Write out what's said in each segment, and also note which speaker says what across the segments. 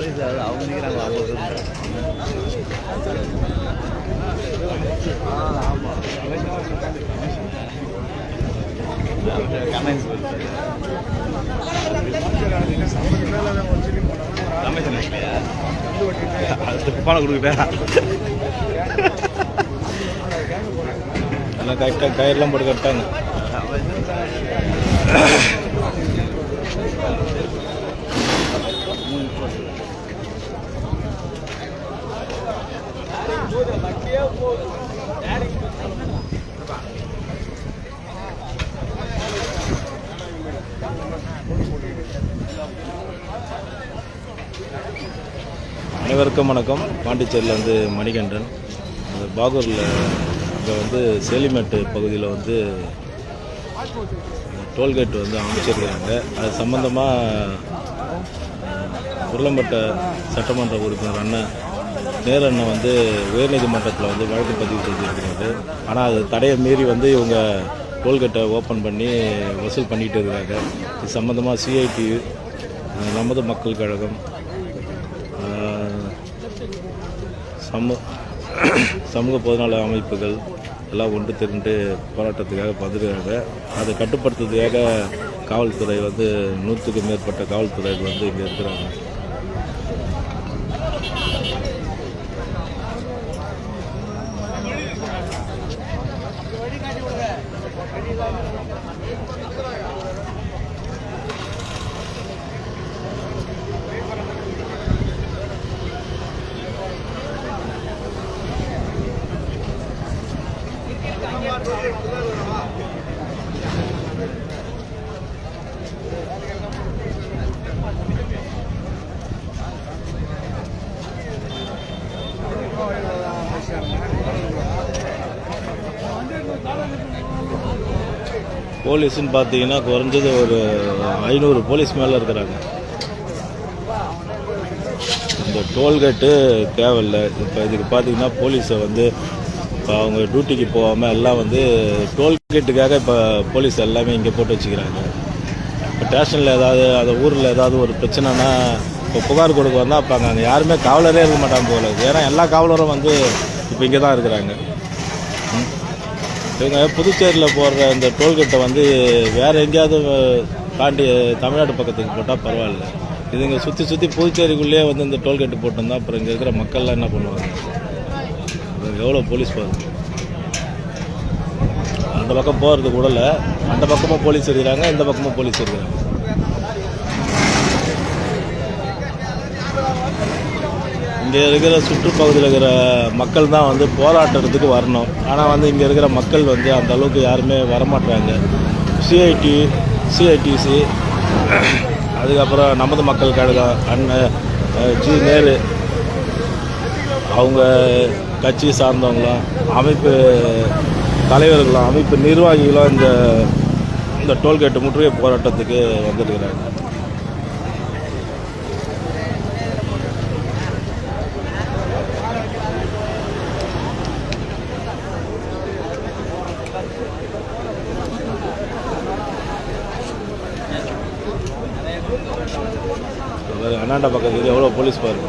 Speaker 1: Police அவங்க நிற்கிறாங்க அவங்க கமெண்ட்ஸ் கமெண்ட்ஸ் இல்லையா அது பணம் கொடுக்குறேன்
Speaker 2: எல்லாம் கரெக்டாக கயிறுலாம் போட்டு கட்டாங்க அனைவருக்கும் வணக்கம். பாண்டிச்சேரியில் வந்து மணிகண்டன். அந்த பாகூரில் அங்கே வந்து சேலிமேட்டு பகுதியில் வந்து டோல்கேட் வந்து அமைச்சிருக்கிறாங்க அது சம்மந்தமாக உருளம்பட்ட சட்டமன்ற உறுப்பினர் அண்ணன் நேரண்ணன் வந்து உயர்நீதிமன்றத்தில் வந்து வழக்கு பதிவு செஞ்சுருக்கிறாரு. ஆனால் அது தடையை மீறி வந்து இவங்க டோல்கேட்டை ஓப்பன் பண்ணி வசூல் பண்ணிகிட்டு இருக்காங்க. இது சம்மந்தமாக சிஐடி நமது மக்கள் கழகம் சமூ சமூக பொதுநல அமைப்புகள் எல்லாம் ஒன்று திரண்டு போராட்டத்துக்காக பதிலாக அதை கட்டுப்படுத்துறதுக்காக காவல்துறை வந்து நூற்றுக்கும் மேற்பட்ட காவல்துறைகள் வந்து இங்கே இருக்கிறாங்க. போலீஸ்னு பார்த்தீங்கன்னா குறைஞ்சது ஒரு ஐநூறு போலீஸ் மேலே இருக்கிறாங்க. இந்த டோல்கேட்டு தேவையில்ல. இப்போ இதுக்கு பார்த்தீங்கன்னா போலீஸை வந்து இப்போ அவங்க டியூட்டிக்கு போகாமல் எல்லாம் வந்து டோல்கேட்டுக்காக இப்போ போலீஸ் எல்லாமே இங்கே போட்டு வச்சுக்கிறாங்க. இப்போ ஸ்டேஷனில் ஏதாவது அந்த ஊரில் ஏதாவது ஒரு பிரச்சனைனா இப்போ புகார் கொடுக்க வந்தால் அப்போ அங்கே யாருமே காவலரே இருக்க மாட்டாங்க போல ஏன்னா எல்லா காவலரும் வந்து இப்போ இங்கே தான் இருக்கிறாங்க இவங்க புதுச்சேரியில் போடுற இந்த டோல்கேட்டை வந்து வேறு எங்கேயாவது தாண்டி தமிழ்நாடு பக்கத்துக்கு போட்டால் பரவாயில்ல. இதுங்க சுற்றி சுற்றி புதுச்சேரிக்குள்ளேயே வந்து இந்த டோல்கேட்டு போட்டோம்னா அப்புறம் இங்கே இருக்கிற மக்கள்லாம் என்ன பண்ணுவாங்க? எவ்வளோ போலீஸ் பாருங்க அந்த பக்கம் போகிறது கூடல அந்த பக்கமும் போலீஸ் இருக்கிறாங்க இந்த பக்கமும் போலீஸ் இருக்கிறாங்க இங்கே இருக்கிற சுற்றுப்பகுதியில் இருக்கிற மக்கள் தான் வந்து போராட்டத்துக்கு வரணும். ஆனால் வந்து இங்கே இருக்கிற மக்கள் வந்து அந்த அளவுக்கு யாருமே வரமாட்டாங்க சிஐடி சிஐடிசி அதுக்கப்புறம் நமது மக்கள் கழகம் அண்ணன் ஜி நேரு அவங்க கட்சி சார்ந்தவங்களும் அமைப்பு தலைவர்களும் அமைப்பு நிர்வாகிகளும் இந்த இந்த டோல்கேட்டு முற்றுகை போராட்டத்துக்கு வந்திருக்கிறாங்க. அண்ணாண்ட பக்கத்துக்கு எவ்வளோ போலீஸ் பாருங்க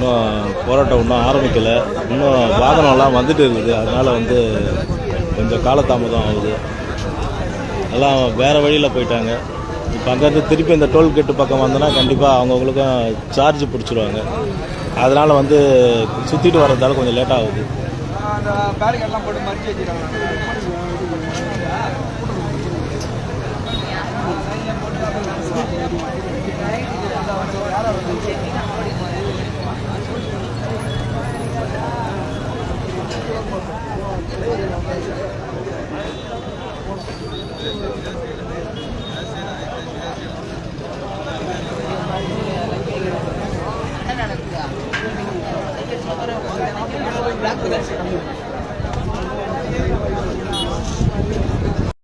Speaker 2: இன்னும் போராட்டம் இன்னும் ஆரம்பிக்கலை. இன்னும் வாகனம்லாம் வந்துட்டு இருக்குது. அதனால் வந்து கொஞ்சம் காலதாமதம் ஆகுது. எல்லாம் வேறு வழியில் போயிட்டாங்க. இப்போ அங்கேருந்து திருப்பி இந்த டோல்கேட்டு பக்கம் வந்தோன்னா கண்டிப்பாக அவங்கவுங்களுக்கும் சார்ஜ் பிடிச்சிருவாங்க. அதனால் வந்து சுற்றிட்டு வர்றதால கொஞ்சம் லேட்டாக ஆகுது.